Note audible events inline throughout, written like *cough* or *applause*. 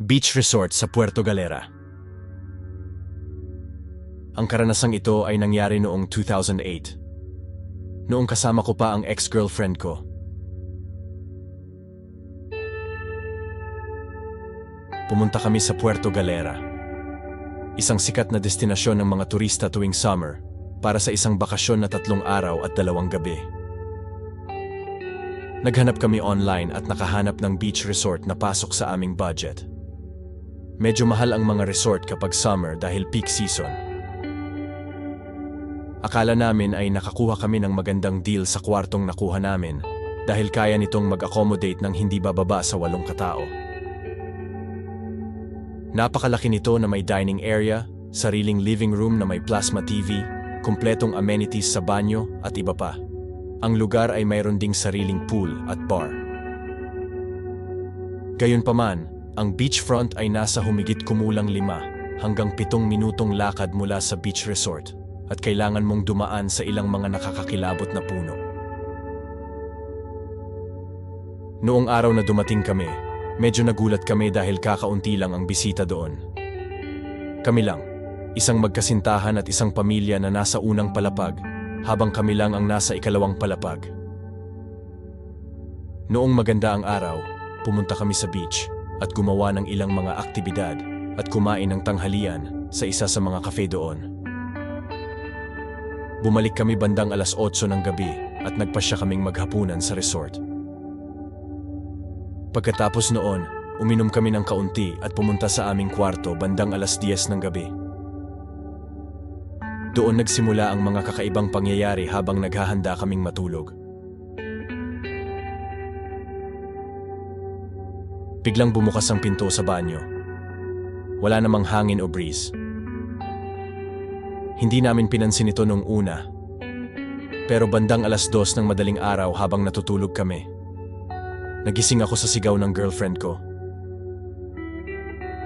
Beach Resort sa Puerto Galera. Ang karanasang ito ay nangyari noong 2008. Noong kasama ko pa ang ex-girlfriend ko. Pumunta kami sa Puerto Galera. Isang sikat na destinasyon ng mga turista tuwing summer para sa isang bakasyon na tatlong araw at dalawang gabi. Naghanap kami online at nakahanap ng beach resort na pasok sa aming budget. Medyo mahal ang mga resort kapag summer dahil peak season. Akala namin ay nakakuha kami ng magandang deal sa kwartong nakuha namin dahil kaya nitong mag-accommodate ng hindi bababa sa walong katao. Napakalaki nito na may dining area, sariling living room na may plasma TV, kumpletong amenities sa banyo at iba pa. Ang lugar ay mayroon ding sariling pool at bar. Gayunpaman, ang beachfront ay nasa humigit kumulang lima hanggang pitong minutong lakad mula sa beach resort at kailangan mong dumaan sa ilang mga nakakakilabot na puno. Noong araw na dumating kami, medyo nagulat kami dahil kakaunti lang ang bisita doon. Kami lang, isang magkasintahan at isang pamilya na nasa unang palapag habang kami lang ang nasa ikalawang palapag. Noong maganda ang araw, pumunta kami sa beach at gumawa ng ilang mga aktibidad at kumain ng tanghalian sa isa sa mga kafe doon. Bumalik kami bandang alas 8 ng gabi at nagpasya kaming maghapunan sa resort. Pagkatapos noon, uminom kami ng kaunti at pumunta sa aming kwarto bandang alas 10 ng gabi. Doon nagsimula ang mga kakaibang pangyayari habang naghahanda kaming matulog. Biglang bumukas ang pinto sa banyo. Wala namang hangin o breeze. Hindi namin pinansin ito nung una. Pero bandang alas dos ng madaling araw habang natutulog kami. Nagising ako sa sigaw ng girlfriend ko.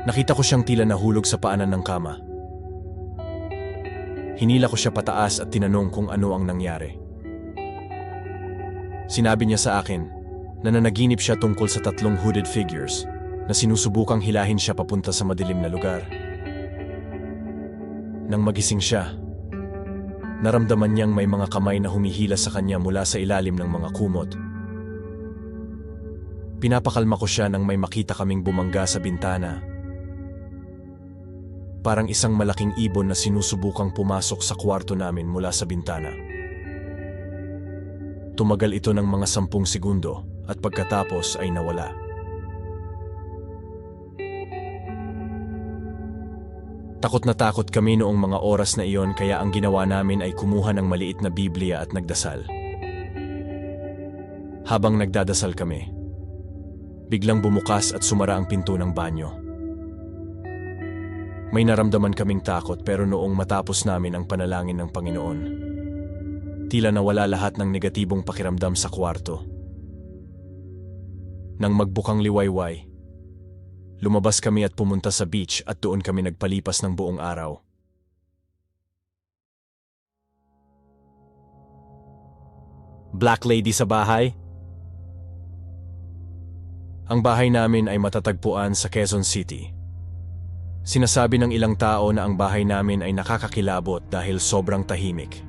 Nakita ko siyang tila nahulog sa paanan ng kama. Hinila ko siya pataas at tinanong kung ano ang nangyari. Sinabi niya sa akin na nanaginip siya tungkol sa tatlong hooded figures na sinusubukang hilahin siya papunta sa madilim na lugar. Nang magising siya, naramdaman niyang may mga kamay na humihila sa kanya mula sa ilalim ng mga kumot. Pinapakalma ko siya nang may makita kaming bumangga sa bintana. Parang isang malaking ibon na sinusubukang pumasok sa kwarto namin mula sa bintana. Tumagal ito ng mga sampung segundo at pagkatapos ay nawala. Takot na takot kami noong mga oras na iyon kaya ang ginawa namin ay kumuha ng maliit na Biblia at nagdasal. Habang nagdadasal kami, biglang bumukas at sumara ang pinto ng banyo. May naramdaman kaming takot pero noong matapos namin ang panalangin ng Panginoon, tila nawala lahat ng negatibong pakiramdam sa kwarto. Nang magbukang liwayway, lumabas kami at pumunta sa beach at doon kami nagpalipas ng buong araw. Black Lady sa bahay? Ang bahay namin ay matatagpuan sa Quezon City. Sinasabi ng ilang tao na ang bahay namin ay nakakakilabot dahil sobrang tahimik.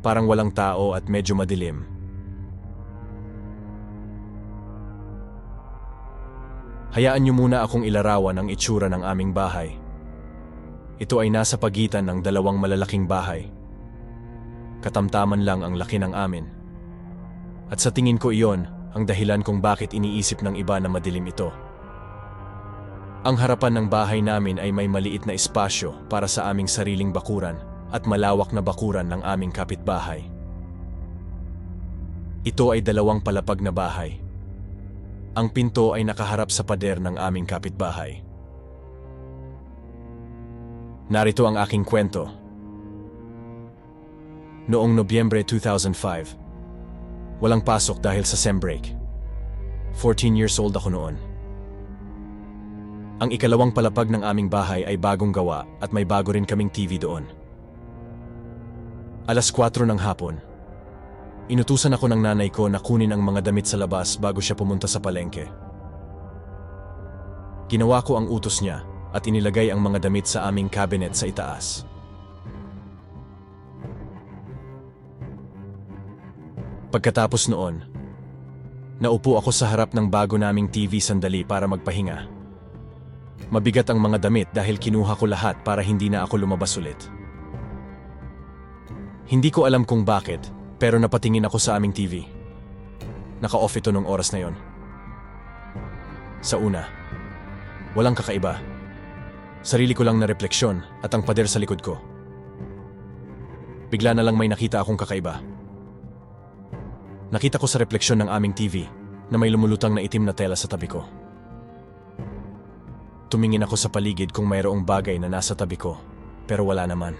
Parang walang tao at medyo madilim. Hayaan niyo muna akong ilarawan ang itsura ng aming bahay. Ito ay nasa pagitan ng dalawang malalaking bahay. Katamtaman lang ang laki ng amin. At sa tingin ko iyon ang dahilan kung bakit iniisip ng iba na madilim ito. Ang harapan ng bahay namin ay may maliit na espasyo para sa aming sariling bakuran at malawak na bakuran ng aming kapitbahay. Ito ay dalawang palapag na bahay. Ang pinto ay nakaharap sa pader ng aming kapitbahay. Narito ang aking kwento. Noong Nobyembre 2005, walang pasok dahil sa sem break. 14 years old ako noon. Ang ikalawang palapag ng aming bahay ay bagong gawa at may bago rin kaming TV doon. Alas 4 ng hapon. Inutusan ako ng nanay ko na kunin ang mga damit sa labas bago siya pumunta sa palengke. Ginawa ko ang utos niya at inilagay ang mga damit sa aming cabinet sa itaas. Pagkatapos noon, naupo ako sa harap ng bago naming TV sandali para magpahinga. Mabigat ang mga damit dahil kinuha ko lahat para hindi na ako lumabas ulit. Hindi ko alam kung bakit, pero napatingin ako sa aming TV. Naka-off ito nung oras na yon. Sa una, walang kakaiba. Sarili ko lang na refleksyon at ang pader sa likod ko. Bigla na lang may nakita akong kakaiba. Nakita ko sa refleksyon ng aming TV na may lumulutang na itim na tela sa tabi ko. Tumingin ako sa paligid kung mayroong bagay na nasa tabi ko, pero wala naman.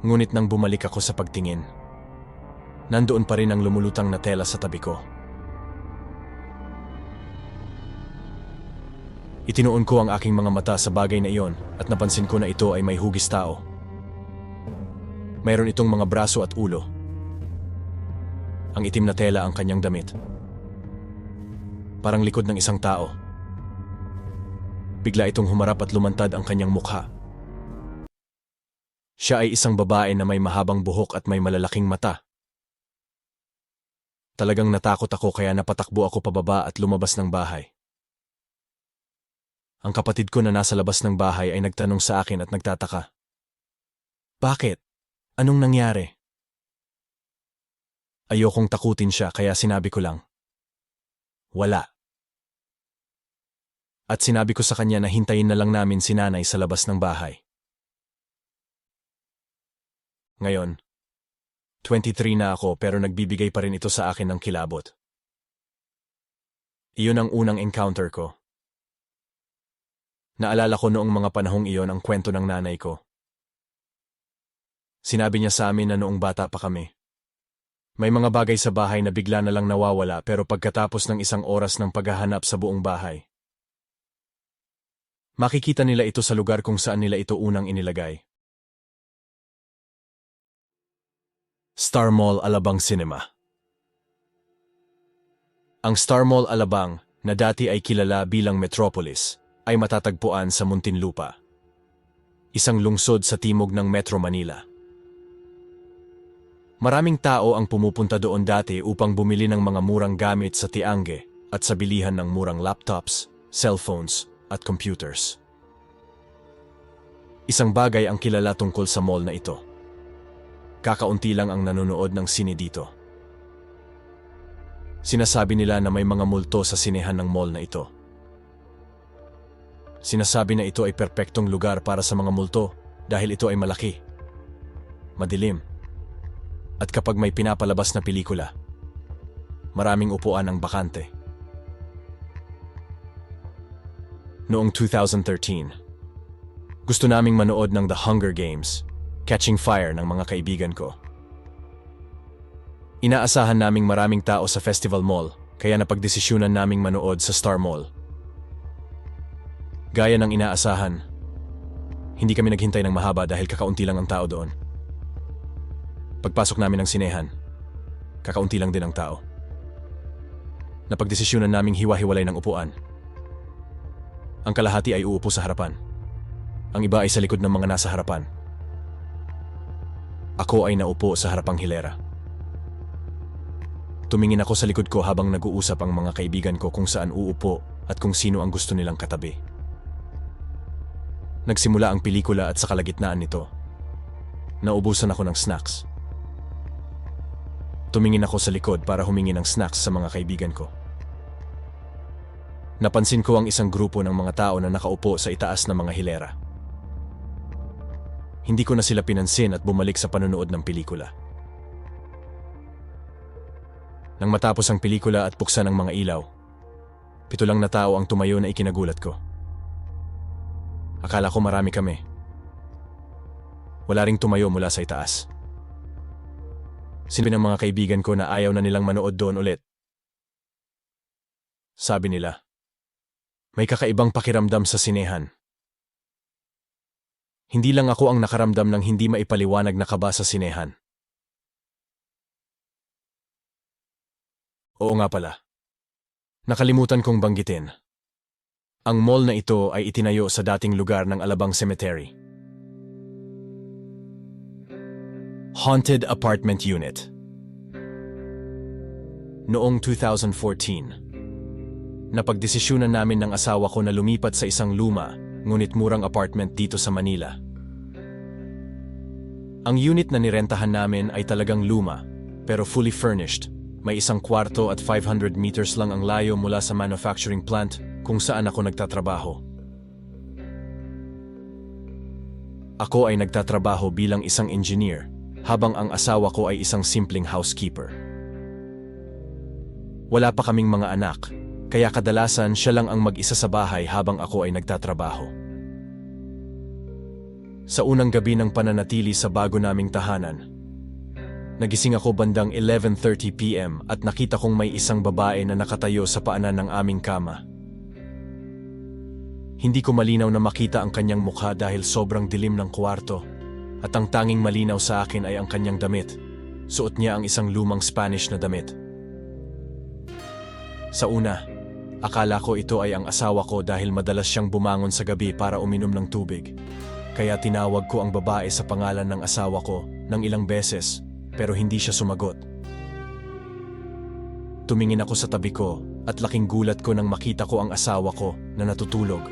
Ngunit nang bumalik ako sa pagtingin, nandoon pa rin ang lumulutang na tela sa tabi ko. Itinuon ko ang aking mga mata sa bagay na iyon at napansin ko na ito ay may hugis tao. Mayroon itong mga braso at ulo. Ang itim na tela ang kanyang damit. Parang likod ng isang tao. Bigla itong humarap at lumantad ang kanyang mukha. Siya ay isang babae na may mahabang buhok at may malalaking mata. Talagang natakot ako kaya napatakbo ako pababa at lumabas ng bahay. Ang kapatid ko na nasa labas ng bahay ay nagtanong sa akin at nagtataka. Bakit? Anong nangyari? Ayokong takutin siya kaya sinabi ko lang. Wala. At sinabi ko sa kanya na hintayin na lang namin si nanay sa labas ng bahay. Ngayon, 23 na ako pero nagbibigay pa rin ito sa akin ng kilabot. Iyon ang unang encounter ko. Naalala ko noong mga panahong iyon ang kwento ng nanay ko. Sinabi niya sa amin na noong bata pa kami. May mga bagay sa bahay na bigla na lang nawawala pero pagkatapos ng isang oras ng paghahanap sa buong bahay. Makikita nila ito sa lugar kung saan nila ito unang inilagay. Star Mall Alabang Cinema Ang Star Mall Alabang, na dati ay kilala bilang Metropolis, ay matatagpuan sa Muntinlupa. Isang lungsod sa timog ng Metro Manila. Maraming tao ang pumupunta doon dati upang bumili ng mga murang gamit sa tiangge at sa bilihan ng murang laptops, cellphones at computers. Isang bagay ang kilala tungkol sa mall na ito. Kakaunti lang ang nanonood ng sine dito. Sinasabi nila na may mga multo sa sinehan ng mall na ito. Sinasabi na ito ay perpektong lugar para sa mga multo dahil ito ay malaki, madilim, at kapag may pinapalabas na pelikula, maraming upuan ang bakante. Noong 2013, gusto naming manood ng The Hunger Games, Catching Fire ng mga kaibigan ko. Inaasahan naming maraming tao sa Festival Mall, kaya napagdesisyonan naming manood sa Star Mall. Gaya ng inaasahan, hindi kami naghintay ng mahaba dahil kakaunti lang ang tao doon. Pagpasok namin ng sinehan, kakaunti lang din ang tao. Napagdesisyonan naming hiwa-hiwalay ng upuan. Ang kalahati ay uupo sa harapan. Ang iba ay sa likod ng mga nasa harapan. Ako ay naupo sa harapang hilera. Tumingin ako sa likod ko habang nag-uusap ang mga kaibigan ko kung saan uupo at kung sino ang gusto nilang katabi. Nagsimula ang pelikula at sa kalagitnaan nito, naubusan ako ng snacks. Tumingin ako sa likod para humingi ng snacks sa mga kaibigan ko. Napansin ko ang isang grupo ng mga tao na nakaupo sa itaas ng mga hilera. Hindi ko na sila pinansin at bumalik sa panonood ng pelikula. Nang matapos ang pelikula at buksan ang mga ilaw, pito lang na tao ang tumayo na ikinagulat ko. Akala ko marami kami. Wala ring tumayo mula sa itaas. Sinabi ng mga kaibigan ko na ayaw na nilang manood doon ulit. Sabi nila, may kakaibang pakiramdam sa sinehan. Hindi lang ako ang nakaramdam ng hindi maipaliwanag na kaba sa sinehan. Oo nga pala. Nakalimutan kong banggitin. Ang mall na ito ay itinayo sa dating lugar ng Alabang Cemetery. Haunted Apartment Unit Noong 2014, napagdesisyonan namin ng asawa ko na lumipat sa isang luma, ngunit murang apartment dito sa Manila. Ang unit na nirentahan namin ay talagang luma, pero fully furnished. May isang kwarto at 500 meters lang ang layo mula sa manufacturing plant kung saan ako nagtatrabaho. Ako ay nagtatrabaho bilang isang engineer, habang ang asawa ko ay isang simpleng housekeeper. Wala pa kaming mga anak, kaya kadalasan siya lang ang mag-isa sa bahay habang ako ay nagtatrabaho. Sa unang gabi ng pananatili sa bago naming tahanan, nagising ako bandang 11.30pm at nakita kong may isang babae na nakatayo sa paanan ng aming kama. Hindi ko malinaw na makita ang kanyang mukha dahil sobrang dilim ng kwarto at ang tanging malinaw sa akin ay ang kanyang damit. Suot niya ang isang lumang Spanish na damit. Sa una, akala ko ito ay ang asawa ko dahil madalas siyang bumangon sa gabi para uminom ng tubig. Kaya tinawag ko ang babae sa pangalan ng asawa ko ng ilang beses pero hindi siya sumagot. Tumingin ako sa tabi ko at laking gulat ko nang makita ko ang asawa ko na natutulog.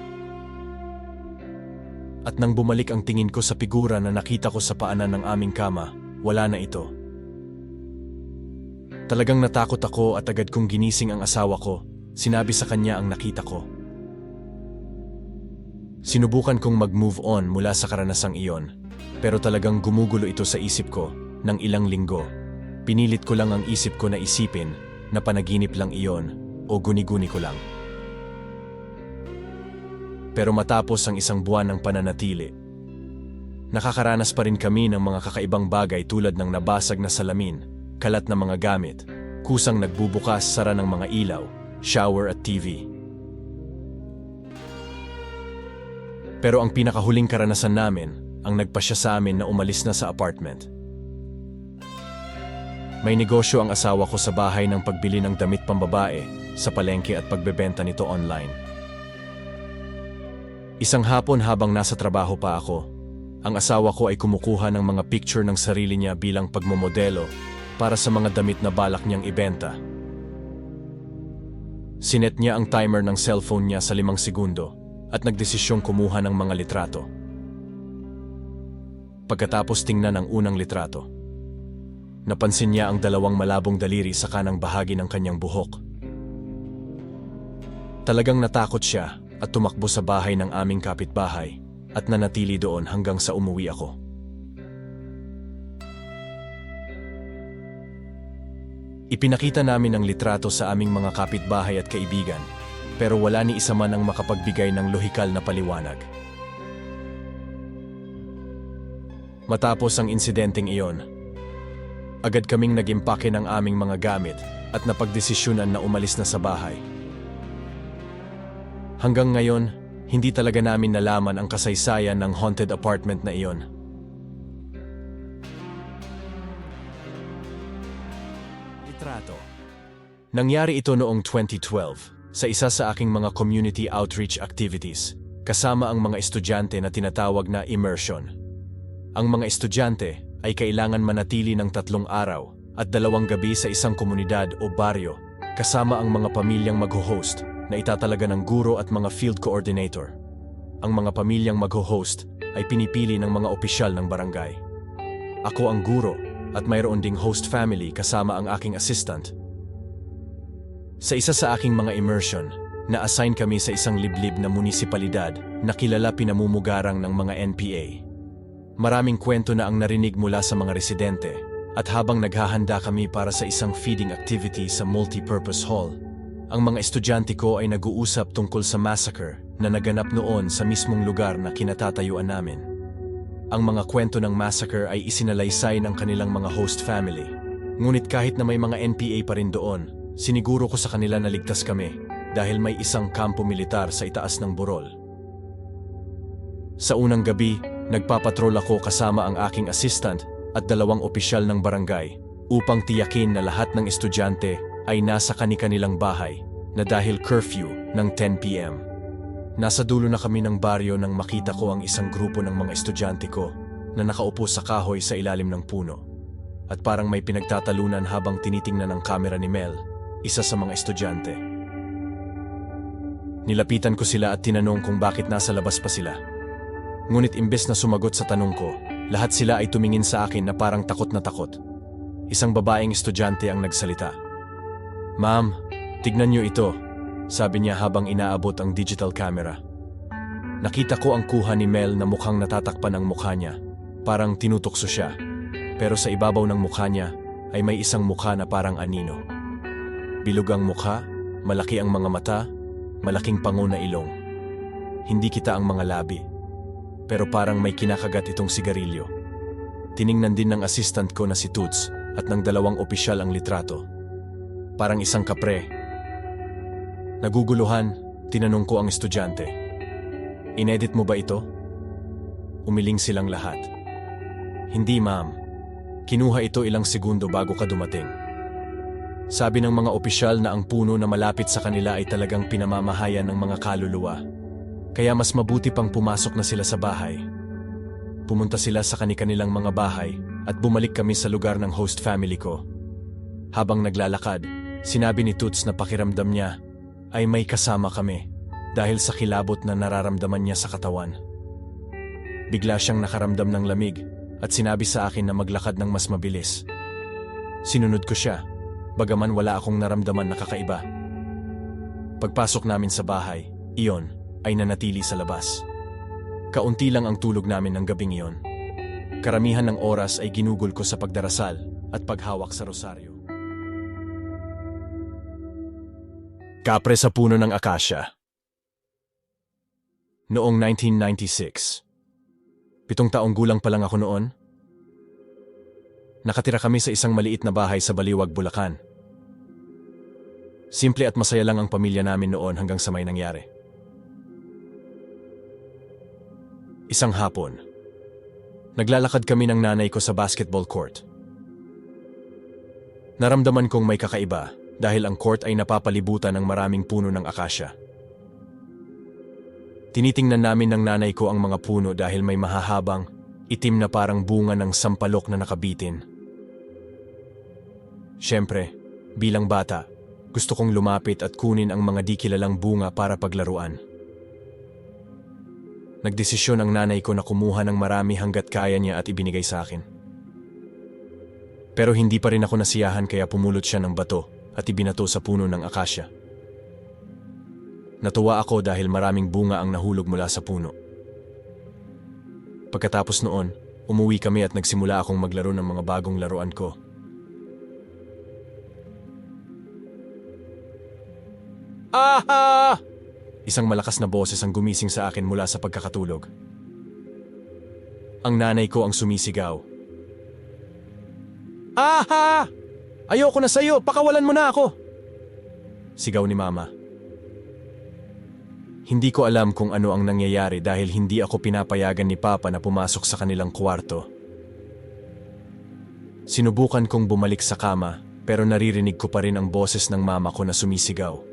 At nang bumalik ang tingin ko sa figura na nakita ko sa paanan ng aming kama, wala na ito. Talagang natakot ako at agad kong ginising ang asawa ko. Sinabi sa kanya ang nakita ko. Sinubukan kong mag-move on mula sa karanasang iyon, pero talagang gumugulo ito sa isip ko ng ilang linggo. Pinilit ko lang ang isip ko na isipin na panaginip lang iyon o guni-guni ko lang. Pero matapos ang isang buwan ng pananatili, nakakaranas pa rin kami ng mga kakaibang bagay tulad ng nabasag na salamin, kalat na mga gamit, kusang nagbubukas sara ng mga ilaw, shower at TV. Pero ang pinakahuling karanasan namin ang nagpasya sa amin na umalis na sa apartment. May negosyo ang asawa ko sa bahay ng pagbili ng damit pambabae sa palengke at pagbebenta nito online. Isang hapon habang nasa trabaho pa ako, ang asawa ko ay kumukuha ng mga picture ng sarili niya bilang pagmomodelo para sa mga damit na balak niyang ibenta. Sinet niya ang timer ng cellphone niya sa limang segundo at nagdesisyong kumuha ng mga litrato. Pagkatapos tingnan ang unang litrato, napansin niya ang dalawang malabong daliri sa kanang bahagi ng kanyang buhok. Talagang natakot siya at tumakbo sa bahay ng aming kapitbahay at nanatili doon hanggang sa umuwi ako. Ipinakita namin ang litrato sa aming mga kapitbahay at kaibigan, pero wala ni isa man ang makapagbigay ng lohikal na paliwanag. Matapos ang insidenteng iyon, agad kaming nagimpake ng aming mga gamit at napagdesisyonan na umalis na sa bahay. Hanggang ngayon, hindi talaga namin nalaman ang kasaysayan ng haunted apartment na iyon. Nangyari ito noong 2012 sa isa sa aking mga community outreach activities kasama ang mga estudyante na tinatawag na immersion. Ang mga estudyante ay kailangan manatili ng tatlong araw at dalawang gabi sa isang komunidad o baryo kasama ang mga pamilyang mag-host na itatalaga ng guro at mga field coordinator. Ang mga pamilyang mag-host ay pinipili ng mga opisyal ng barangay. Ako ang guro at mayroon ding host family kasama ang aking assistant. Sa isa sa aking mga immersion, na-assign kami sa isang liblib na munisipalidad na kilala pinamumugarang ng mga NPA. Maraming kwento na ang narinig mula sa mga residente at habang naghahanda kami para sa isang feeding activity sa multi-purpose hall, ang mga estudyante ko ay nag-uusap tungkol sa massacre na naganap noon sa mismong lugar na kinatatayuan namin. Ang mga kwento ng massacre ay isinalaysay ng kanilang mga host family. Ngunit kahit na may mga NPA pa rin doon, siniguro ko sa kanila na ligtas kami dahil may isang kampo militar sa itaas ng burol. Sa unang gabi, nagpapatrol ako kasama ang aking assistant at dalawang opisyal ng barangay upang tiyakin na lahat ng estudyante ay nasa kani-kanilang bahay na dahil curfew ng 10 p.m. Nasa dulo na kami ng baryo nang makita ko ang isang grupo ng mga estudyante ko na nakaupo sa kahoy sa ilalim ng puno. At parang may pinagtatalunan habang tinitingnan ang kamera ni Mel, isa sa mga estudyante. Nilapitan ko sila at tinanong kung bakit nasa labas pa sila. Ngunit imbes na sumagot sa tanong ko, lahat sila ay tumingin sa akin na parang takot na takot. Isang babaeng estudyante ang nagsalita. Ma'am, tignan niyo ito, sabi niya habang inaabot ang digital camera. Nakita ko ang kuha ni Mel na mukhang natatakpan ang mukha niya, parang tinutokso siya. Pero sa ibabaw ng mukha niya ay may isang mukha na parang anino. Bilog ang mukha, malaki ang mga mata, malaking pango ilong. Hindi kita ang mga labi, pero parang may kinakagat itong sigarilyo. Tiningnan din ng assistant ko na si Toots at ng dalawang opisyal ang litrato. Parang isang kapre. Naguguluhan, tinanong ko ang estudyante. Inedit mo ba ito? Umiling silang lahat. Hindi ma'am. Kinuha ito ilang segundo bago ka dumating. Sabi ng mga opisyal na ang puno na malapit sa kanila ay talagang pinamamahayan ng mga kaluluwa. Kaya mas mabuti pang pumasok na sila sa bahay. Pumunta sila sa kanilang mga bahay at bumalik kami sa lugar ng host family ko. Habang naglalakad, sinabi ni Toots na pakiramdam niya ay may kasama kami dahil sa kilabot na nararamdaman niya sa katawan. Bigla siyang nakaramdam ng lamig at sinabi sa akin na maglakad ng mas mabilis. Sinunod ko siya, bagaman wala akong naramdaman na kakaiba. Pagpasok namin sa bahay, iyon ay nanatili sa labas. Kaunti lang ang tulog namin ng gabing iyon. Karamihan ng oras ay ginugol ko sa pagdarasal at paghawak sa rosaryo. Kapre sa puno ng akasya Noong 1996 Pitong taong gulang pa lang ako noon. Nakatira kami sa isang maliit na bahay sa Baliwag, Bulacan. Simple at masaya lang ang pamilya namin noon hanggang sa may nangyari. Isang hapon, naglalakad kami ng nanay ko sa basketball court. Naramdaman kong may kakaiba dahil ang court ay napapalibutan ng maraming puno ng akasya. Tinitingnan namin ng nanay ko ang mga puno dahil may mahahabang, itim na parang bunga ng sampalok na nakabitin. Siyempre, bilang bata, gusto kong lumapit at kunin ang mga di kilalang bunga para paglaruan. Nagdesisyon ang nanay ko na kumuha ng marami hanggat kaya niya at ibinigay sa akin. Pero hindi pa rin ako nasiyahan kaya pumulot siya ng bato at ibinato sa puno ng akasya. Natuwa ako dahil maraming bunga ang nahulog mula sa puno. Pagkatapos noon, umuwi kami at nagsimula akong maglaro ng mga bagong laruan ko. *laughs* Isang malakas na boses ang gumising sa akin mula sa pagkakatulog. Ang nanay ko ang sumisigaw. Aha! Ayoko na sa'yo! Pakawalan mo na ako! Sigaw ni mama. Hindi ko alam kung ano ang nangyayari dahil hindi ako pinapayagan ni Papa na pumasok sa kanilang kwarto. Sinubukan kong bumalik sa kama pero naririnig ko pa rin ang boses ng mama ko na sumisigaw.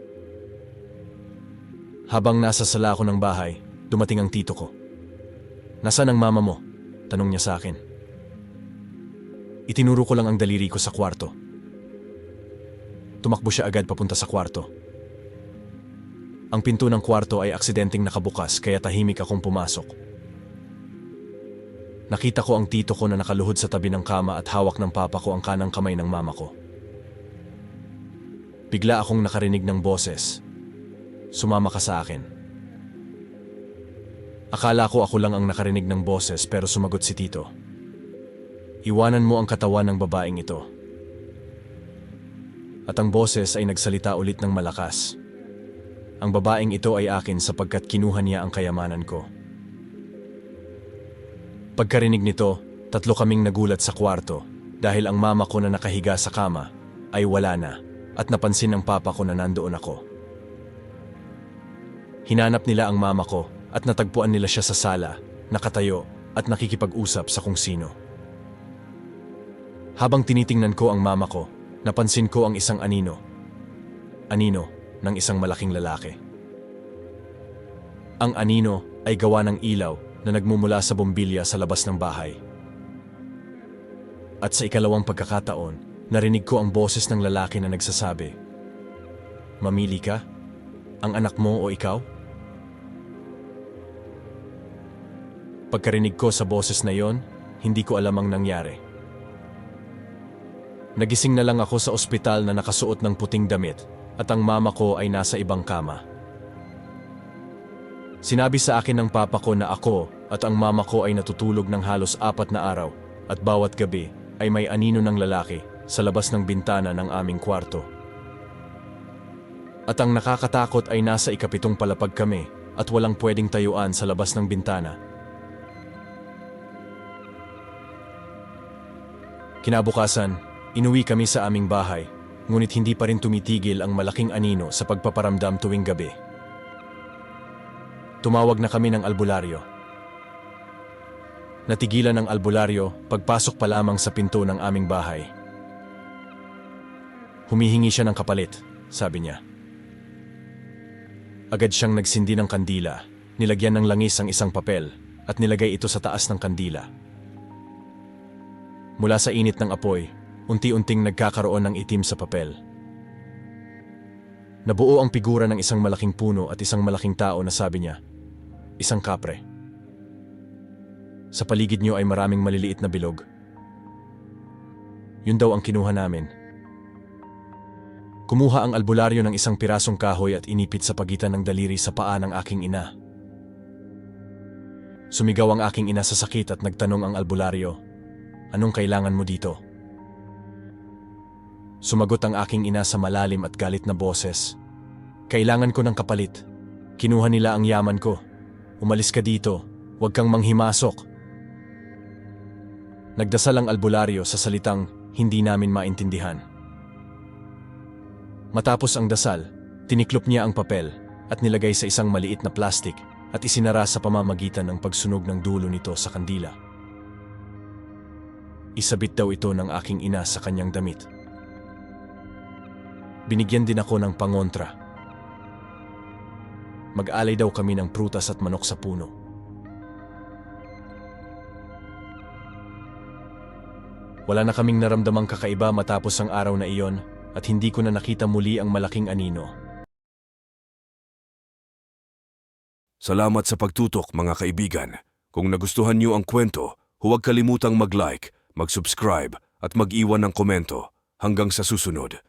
Habang nasa sala ako ng bahay, dumating ang tito ko. Nasaan ang mama mo? Tanong niya sa akin. Itinuro ko lang ang daliri ko sa kwarto. Tumakbo siya agad papunta sa kwarto. Ang pinto ng kwarto ay aksidenteng nakabukas kaya tahimik akong pumasok. Nakita ko ang tito ko na nakaluhod sa tabi ng kama at hawak ng papa ko ang kanang kamay ng mama ko. Bigla akong nakarinig ng boses. Sumama ka sa akin. Akala ko ako lang ang nakarinig ng boses pero sumagot si tito. Iwanan mo ang katawan ng babaeng ito. At ang boses ay nagsalita ulit ng malakas. Ang babaeng ito ay akin sapagkat kinuha niya ang kayamanan ko. Pagkarinig nito, tatlo kaming nagulat sa kwarto dahil ang mama ko na nakahiga sa kama ay wala na at napansin ng papa ko na nandoon ako. Hinanap nila ang mama ko at natagpuan nila siya sa sala, nakatayo at nakikipag-usap sa kung sino. Habang tinitingnan ko ang mama ko, napansin ko ang isang anino. Anino ng isang malaking lalaki. Ang anino ay gawa ng ilaw na nagmumula sa bombilya sa labas ng bahay. At sa ikalawang pagkakataon, narinig ko ang boses ng lalaki na nagsasabi, Mamili ka? Ang anak mo o ikaw? Pagkarinig ko sa boses na yon, hindi ko alam ang nangyari. Nagising na lang ako sa ospital na nakasuot ng puting damit at ang mama ko ay nasa ibang kama. Sinabi sa akin ng papa ko na ako at ang mama ko ay natutulog ng halos apat na araw at bawat gabi ay may anino ng lalaki sa labas ng bintana ng aming kwarto. At ang nakakatakot ay nasa ikapitong palapag kami at walang pwedeng tayuan sa labas ng bintana. Kinabukasan, inuwi kami sa aming bahay, ngunit hindi pa rin tumitigil ang malaking anino sa pagpaparamdam tuwing gabi. Tumawag na kami ng albularyo. Natigilan ang albularyo pagpasok pa lamang sa pinto ng aming bahay. Humihingi siya ng kapalit, sabi niya. Agad siyang nagsindi ng kandila, nilagyan ng langis ang isang papel at nilagay ito sa taas ng kandila. Mula sa init ng apoy, unti-unting nagkakaroon ng itim sa papel. Nabuo ang figura ng isang malaking puno at isang malaking tao na sabi niya, isang kapre. Sa paligid niyo ay maraming maliliit na bilog. Yun daw ang kinuha namin. Kumuha ang albularyo ng isang pirasong kahoy at inipit sa pagitan ng daliri sa paa ng aking ina. Sumigaw ang aking ina sa sakit at nagtanong ang albularyo, Anong kailangan mo dito? Sumagot ang aking ina sa malalim at galit na boses. Kailangan ko ng kapalit. Kinuha nila ang yaman ko. Umalis ka dito. Huwag kang manghimasok. Nagdasal ang albularyo sa salitang hindi namin maintindihan. Matapos ang dasal, tiniklop niya ang papel at nilagay sa isang maliit na plastik at isinara sa pamamagitan ng pagsunog ng dulo nito sa kandila. Isabit daw ito ng aking ina sa kanyang damit. Binigyan din ako ng pangontra. Mag-alay daw kami ng prutas at manok sa puno. Wala na kaming naramdamang kakaiba matapos ang araw na iyon at hindi ko na nakita muli ang malaking anino. Salamat sa pagtutok mga kaibigan. Kung nagustuhan niyo ang kwento, huwag kalimutang mag-like, mag-subscribe at mag-iwan ng komento. Hanggang sa susunod.